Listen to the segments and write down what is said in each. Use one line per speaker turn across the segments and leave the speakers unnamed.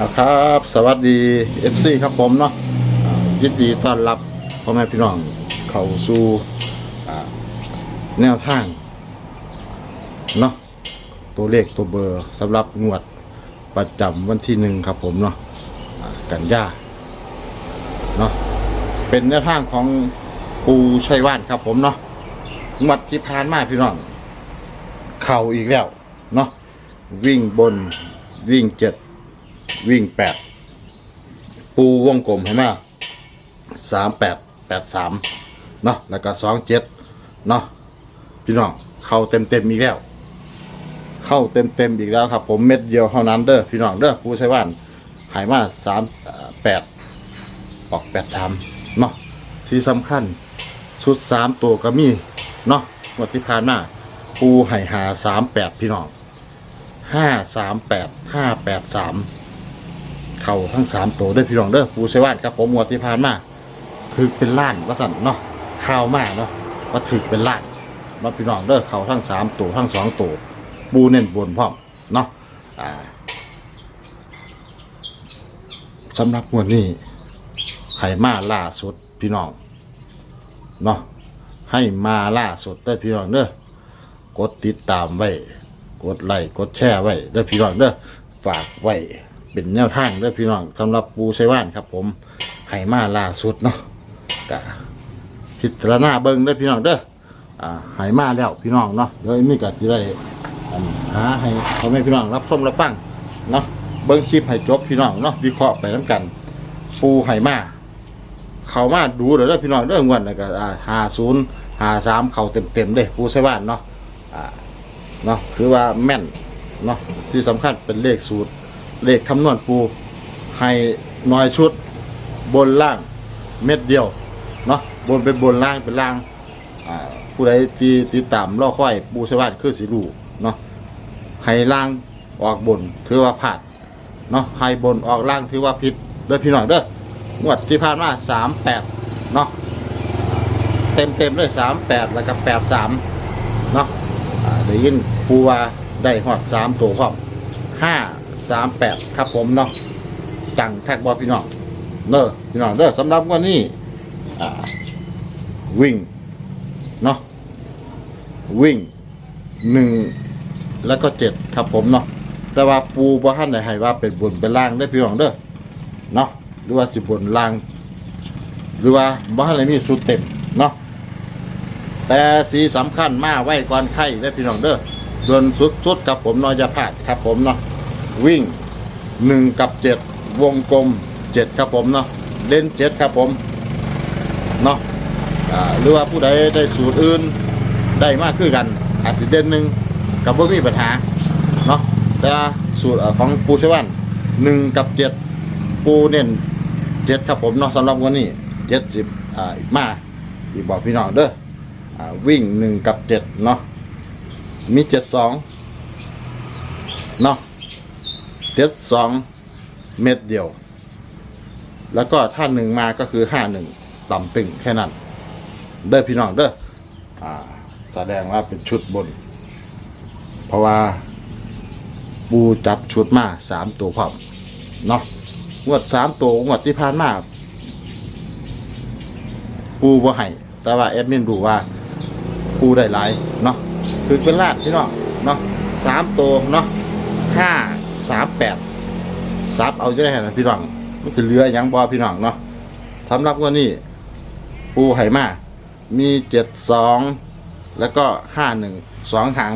นะครับ สวัสดี FC ครับผมเนาะอ่ายินดีต้อนรับพ่อแม่พี่น้องเข้าสู่อ่าแนวทางเนาะตัวเลขตัวเบอร์สำหรับงวดประจำวันที่หนึ่งครับผมเนาะอ่ากันยาเนาะเป็นแนวทางของปูชัยว่านครับผมเนาะงวดที่ผ่านมาพี่น้อง เข่าอีกแล้วเนาะวิ่งบนวิ่งเจ็ด วิ่งแปดปูวงกลมเห็นไหมสามแปดแปดสามเนาะแล้วก็สองเจ็ดเนาะพี่น้องเข้าเต็มเต็มอีกแล้ว เข้าเต็มเต็มอีกแล้วครับ ผมเม็ดเดียวเท่านั้นเด้อพี่น้องเด้อปูใช้ว่านหายมาสามแปดออกแปดสามเนาะที่สำคัญชุดสามตัวก็มีเนาะวันที่ผ่านมาปูใหายหาสามแปดพี่น้องห้าสามแปดห้าแปดสาม เข่าทั้งสามตัวด้วยพี่รองเด้อปูเซวานครับผมงวดที่ผ่านมาถือเป็นล้านว่าสั่นเนาะข้าวมากเนาะว่าถือเป็นล้านเนาพี่น้องเด้อเข่าทั้งสามตัวทั้งสองตัวปูเน้นบนพร้อมเนาะอ่าสำหรับงวดนี้ให้มาล่าสุดพี่น้องเนาะให้มาล่าสุดเด้พี่น้องเด้อกดติดตามไว้ กดไลค์กดแชร์ไว้เด้พี่น้องเด้อฝากไว้ เป็นแนวทางเด้อพี่น้องสำหรับปูใช้ว่านครับ ผมให้มาล่าสุดเนาะกะพิจารณาเบิ่งเด้อพี่น้องเด้ออ่าให้มาแล้วพี่น้องเนาะเดี๋ยวนี่ก็สิได้อันหาให้พ่อแม่พี่น้องรับชมรับฟังเนาะเบิ่งคลิปให้จบพี่น้องเนาะวิเคราะห์ไปน้ำกัน ปูให้มา เขามาดูเด้อเด้อพี่น้องเด้องวดแล้วก็อ่าห้าศูนย์ห้าสามเขาเต็มเต็มๆเลยปูใช้ว่านเนาะอ่าเนาะคือว่าแม่นเนาะที่สำคัญเป็นเลขสูตร เลขคำนวณปูให้น้อยชุด บนล่างเม็ดเดียวเนาะบนเป็นบนล่างเป็นล่างอ่าผู้ใดตีติดตามล่อค่อยปูสวัสดิ์คือสีรูเนาะให้ล่างออกบนถือว่าผ่านเนาะให้บนออกล่างถือว่าผิดเด้อพี่น้องเด้องวดที่ผ่านมาสามแปดเนาะเต็มเต็มเลยสามแปดแล้วก็แปดสามเนาะได้ยินครูว่าได้หอดสามตัวพร้อมห้า สามแปดครับผมเนาะจังแท็กบอพี่น้องเนอะพี่น้องเด้อสำหรับวันนี้อ่าวิ่งเนาะวิ่งหนึ่งแล้วก็เจ็ดครับผมเนาะแต่ว่าปูบ่ท่านได้ให้ว่าเป็นบนเป็นล่างได้อพี่น้องเด้อเนาะหรือว่าสิบนล่าง หรือว่าบ่ท่านได้มีสุดเต็มเนาะแต่สีสำคัญมาไว้ก่อนไข่และพี่น้องเด้อดวนสุดสุดๆกับผมนอยาพลาดครับผมเนาะ วิ่งหนึ่งกับเจ็ดวงกลมเจ็ดครับผมเนาะเล่นเจ็ดครับผมเนาะหรือว่าผู้ใดได้สูตรอื่นได้มากขึ้นกัน อาจจะเด่นหนึ่งกับว่ามีปัญหาเนาะแต่สูตรของปูเซวันหนึ่งกับเจ็ดปูเน้นเจ็ดครับผมเนาะสำหรับวันนี้เจ็ดสิบอ่ามาอีกบอกพี่น้องเด้ออวิ่งหนึ่งกับเจ็ดเนาะมีเจ็ดสองเนาะ เจ็ดสองเม็ดเดียว แล้วก็ถ้าหนึ่งมาก็คือห้าหนึ่งต่ำตึงแค่นั้น เด้อพี่น้องเด้ออ่าแสดงว่าเป็นชุดบน เพราะว่าปูจับชุดมาสามตัวพร้อมเนาะงวดสามตัวงวดที่ผ่านมาปูบ่ให้แต่ว่าแอดมินรู้ว่าปูได้หลายเนาะคือเป็นลาดพี่น้องเนาะสามตัวเนาะห้า สามแปดซับเอาจะได้นะพี่น้องมันจะเหลือยังบ่พี่น้องเนาะสำหรับวันนี้ ปูไหมา มีเจ็ดสองแล้วก็ห้าหนึ่งสองหาง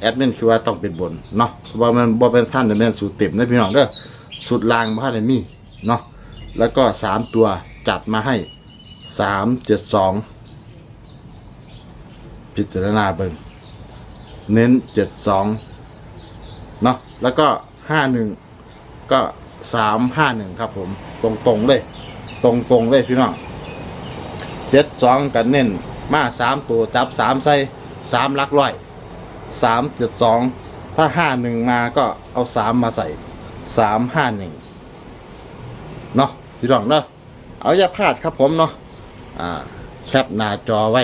แอดมินคือว่าต้องเป็นบนเนาะเพราะว่มันบ่เป็นท่านแต่เป็นสูตรเต็มนะพี่น้องเด้อสูตรลางบ้านมีเนาะแล้วก็สามตัวจัดมาให้สามเจ็ดสองพิจารณาเบิ่งเน้นเจ็ดสอง เนาะแล้วก็ห้าหนึ่งก็สามห้าหนึ่งครับผม ตรงตรงเลย ตรงตรงเลยพี่น้องเจ็ดสองกันเน้นมาสามตัวจับสามใส่สามลักร้อยสามเจ็ดสองถ้าห้าหนึ่งมาก็เอาสามมาใส่สามห้าหนึ่งเนาะพี่น้องเนาะเอาอย่าพลาดครับผมเนาะอ่าแคปหน้าจอไว้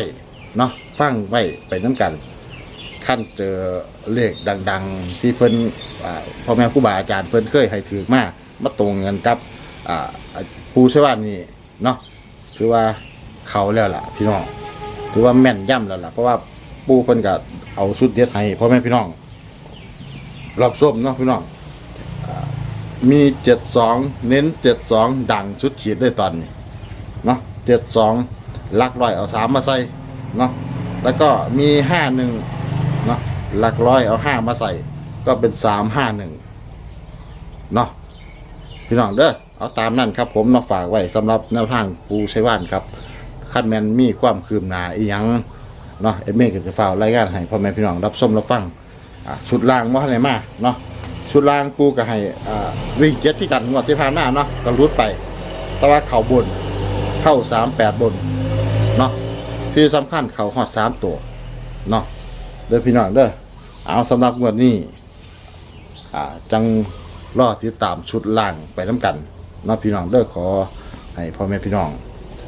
เนาะฟังไว้ไปน้ำกัน คขั้นเจอเลขดัง ๆ ที่เพิ่นอ่าพ่อแม่ครูบาอาจารย์เพิ่นเคยให้ถือมามาตรงกันกับอ่าปูชวานนี่เนาะถือว่าเขาแล้วล่ะ พี่น้องถือว่าแม่นย่ำแล้วล่ะเพราะว่าปูเพิ่นก็เอาสุดเด็ดให้พ่อแม่พี่น้องรอบส้มเนาะพี่น้องอ่ามีเจ็ดสองเน้นเจ็ดสองดังชุดขีดเลยตอนนี้เนาะเจ็ดสองลักร้อยเอาสามมาใส่เนาะแล้วก็มีห้าหนึ่ง หลักร้อยเอาห้ามาใส่ ก็เป็นสามห้าหนึ่งเนาะพี่น้องเด้อเอาตามนั่นครับ ผมเนาะฝากไว้สำหรับแนวทางปูใช้ว่านครับขั้นแมนมีความคืบหน้าอีหยังเนาะเอ็มเมก็จะฝ่ากรายงานให้พ่อแม่พี่น้องรับชมรับฟังอ่าชุดล่างว่าอะไรมาเนาะชุดล่างปูก็ให้อ่าวิ่งเจ็ดที่กันงวดที่ผ่านมาเนาะก็รุดไป แต่ว่าเข่าบนเข้าสามแปดบนเนาะที่สำคัญเขาหอดสามตัวเนาะ เด้อพี่น้องเด้อเอาสำหรับงวดนี้อ่าจังรอติดตามชุดล่างไปน้ำกันเนาะพี่น้องเด้อขอให้พ่อแม่พี่น้อง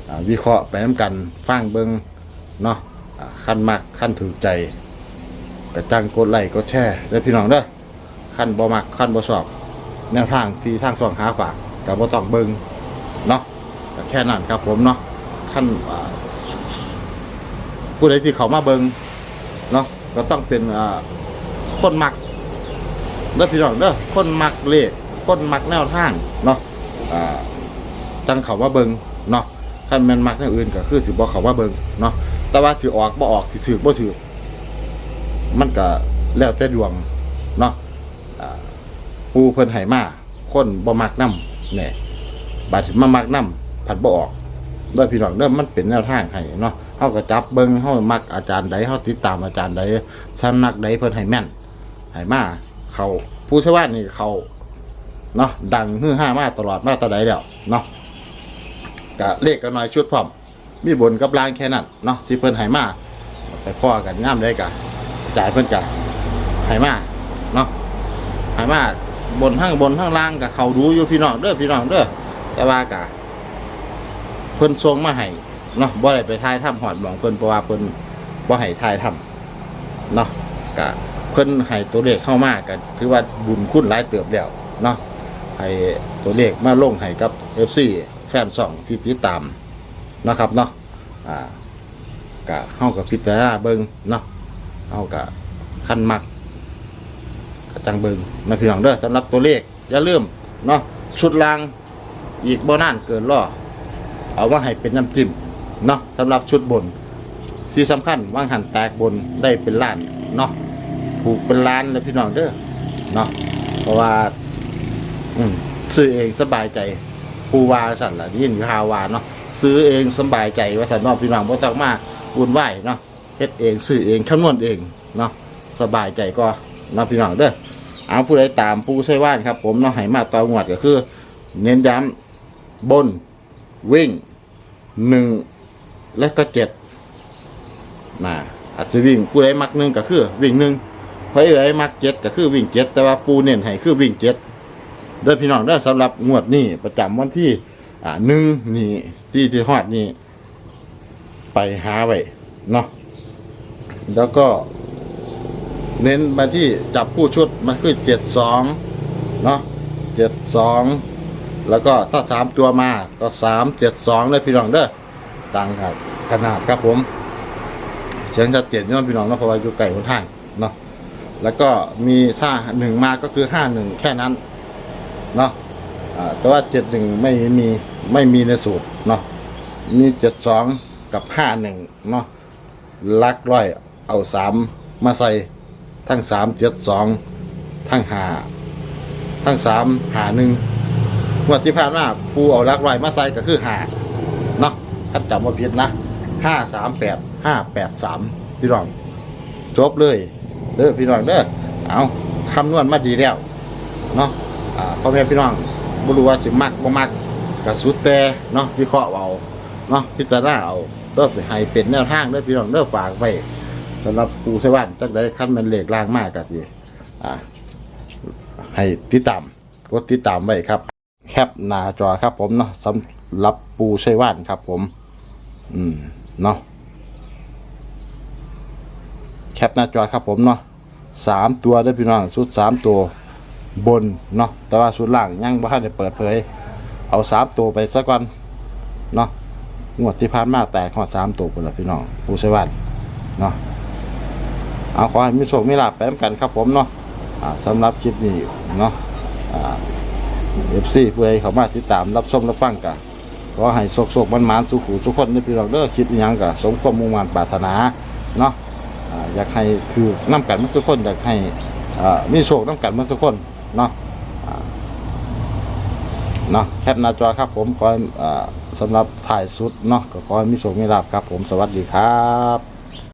อาวิเคราะห์ไปน้ำกันฟังเบิงเนาะอ่าขั้นมากขั้นถือใจกระจังกดไลค์กดแชร์เด้อพี่น้องเด้อขั้นบ่มักขั้นบ่ชอบ แนวทางที่ทางส่องหาฝากกับบ่ต้องเบิงเนาะก็แค่นั้นครับผมเนาะขั้นอ่าผู้ใดที่เขามาเบิงเนาะ ก็ต้องเป็นอ่าคนมักเด้อพี่น้องเด้อคนมักเลขคนมักแนวทางเนาะจังเขาว่าเบิงเนาะถ้าแมันมักอย่างอื่นก็คือสิบ่เขาว่าเบิงเนาะแต่ว่าสิออกบ่ออกสิถือบ่ถือมันก็แล้วแต่ดวงเนาะอ่าผู้เพิ่นให้มาคนบ่มักนํเนี่ยบาดมามักนํผัดบ่ออกเด้อพี่น้องเด้อมันเป็นแนวทางให้เนาะ เฮาก็จับเบิ่งเฮามักอาจารย์ใดเฮาติดตามอาจารย์ใดสำนักใดเพิ่นให้แม่นให้มาเขาผู้ชวบ้านี่เขาเนาะดังฮือฮามาตลอดมาแตะใดแล้วเนาะก็เลขกันหน่อยชุดพร้อม มีบนกับล่างแค่นั้นเนาะที่เพิ่นให้มาไปพ่อกันง่ามได้กะจ่ายเพิ่นกะให้มาเนาะให้มาบนทั้งบนทั้งล่างกับเขาดูอยู่พี่น้องเด้อพี่น้องเด้อแต่ว่ากะเพิ่นส่งมาให้ เนาะบ่ได้ไปถ่ายทำหอดหมองเพิ่นเพราะว่าเพิ่นบ่ให้ถ่ายทำเนาะก็เพิ่นให้ตัวเลขเข้ามาก็ถือว่าบุญคุณหลายเติบแล้วเนาะให้ตัวเลขมาลงให้กับ FC แฟนสองที่ติดตามนะครับเนาะอ่าก็เฮากับพิจารณาเบิ่งเนาะเฮาก็คันมักก็จังเบิงนะพี่น้องเด้อสำหรับตัวเลขอย่าลืมเนาะชุดลางอีกบ่นานเกินรอเอามาให้เป็นน้ำจิ้ม เนาะสำหรับชุดบนที่สำคัญว่างหันแตกบนได้เป็นล้านเนาะถูกเป็นล้านเลยพี่น้องเด้อเนาะเพราะว่าอืมซื้อเองสบายใจปูวาสันละยินข่าวาเนาะซื้อเองสบายใจว่าสันเนอกพี่น้องบ่ต้องมาวุ่นวายเนาะเฮ็ดเองซื้อเองคำนวณเองเนาะสบายใจก็เนาะพี่น้องเด้อเอาผู้ใดตามปูใช้ว่านครับ ผมเนาะให้มาต่องวดก็คือ เน้นย้ำบนวิ่งหนึ่ง และก็เจ็ดนะอาจจะวิ่งผู้ใดมักหนึ่งก็คือ วิ่งหนึ่งผู้ใดมักเจ็ดก็คือวิ่งเจ็ดแต่ว่าปูเน้นให้คือวิ่งเจ็ดเด้พี่น้องเด้สำหรับงวดนี้ประจำวันที่อ่าหนึ่งนี่ที่ที่ฮอดนี่ไปหาไว้เนาะแล้วก็ เน้นมาที่จับผู้ชุดมันคือเจ็ดสองเนาะเจ็ดสองแล้วก็ถ้าสามตัวมาก็สามเจ็ดสองเลยพี่น้องเด้อ ดังครับขนาดครับผม เสียงชัดเจนเนาะพี่น้องเนาะเพราะว่าอยู่ไกลคนทางเนาะแล้วก็มีถ้าหนึ่งมาก็คือห้าหนึ่งแค่นั้นเนาะแต่ว่าเจ็ดหนึ่งไม่มีไม่มีในสูตรเนาะมีเจ็ดสองกับห้าหนึ่งเนาะลักร้อยเอาสามมาใส่ทั้งสามเจ็ดสองทั้งหาทั้งสามหาหนึ่งงวดที่ผ่านมาปูเอาลักไว้มาใส่ก็คือหาเนาะ ถ้าจำว่าผิดนะห้าสามแปดห้าแปดสามพี่น้องจบเลยเด้อพี่น้องเด้อเอาคำนวณมาดีแล้วเนาะอ่าพ่อแม่พี่น้องบ่รู้ว่าสิมักบ่มักก็สุดแต่เนาะวิเคราะห์เอาเนาะพิจารณาเอาเด้อไปให้เป็นแนวทางเด้อพี่น้องเด้อฝากไว้สำหรับปูไสวรรค์จักได้คันมันเหลขล่างมากก็สิอ่าให้ติดตามกดติดตามไว้ครับ แคปหน้าจอครับผมเนาะสำหรับปูไชัยว่านครับผม อืม เนาะแคปหน้าจอครับผมเนาะสามตัวได้พี่น้องชุดสามตัวบนเนาะแต่ว่าชุดล่างยังบ่ทันได้เปิดเผย เอาสามตัวไปซะก่อนเนาะงวดที่ผ่านมาแตกหอดสามตัวไปแล้วพี่น้องผู้ใช้วันเนาะเอาขอให้มีโชคมีลาภไปน้ำกันครับผมเนาะอ่าสำหรับคลิปนี้เนาะเอฟซีผู้ใดเข้ามาติดตามรับชมรับฟังกัน ขอให้โศกโศกมันมันสุขุสุขคนในพี่น้องเด้อคิดยังกะสมความมุ่งมั่นปรารถนาเนาะอยากให้คือน้ำกันมันสุขคนอยากให้มีโศกน้ำกันมันสุขคนเนาะเนาะแคปหน้าจอครับผมขอสำหรับถ่ายสุดเนาะก็ขอให้มีโชคมีลาบครับผมสวัสดีครับ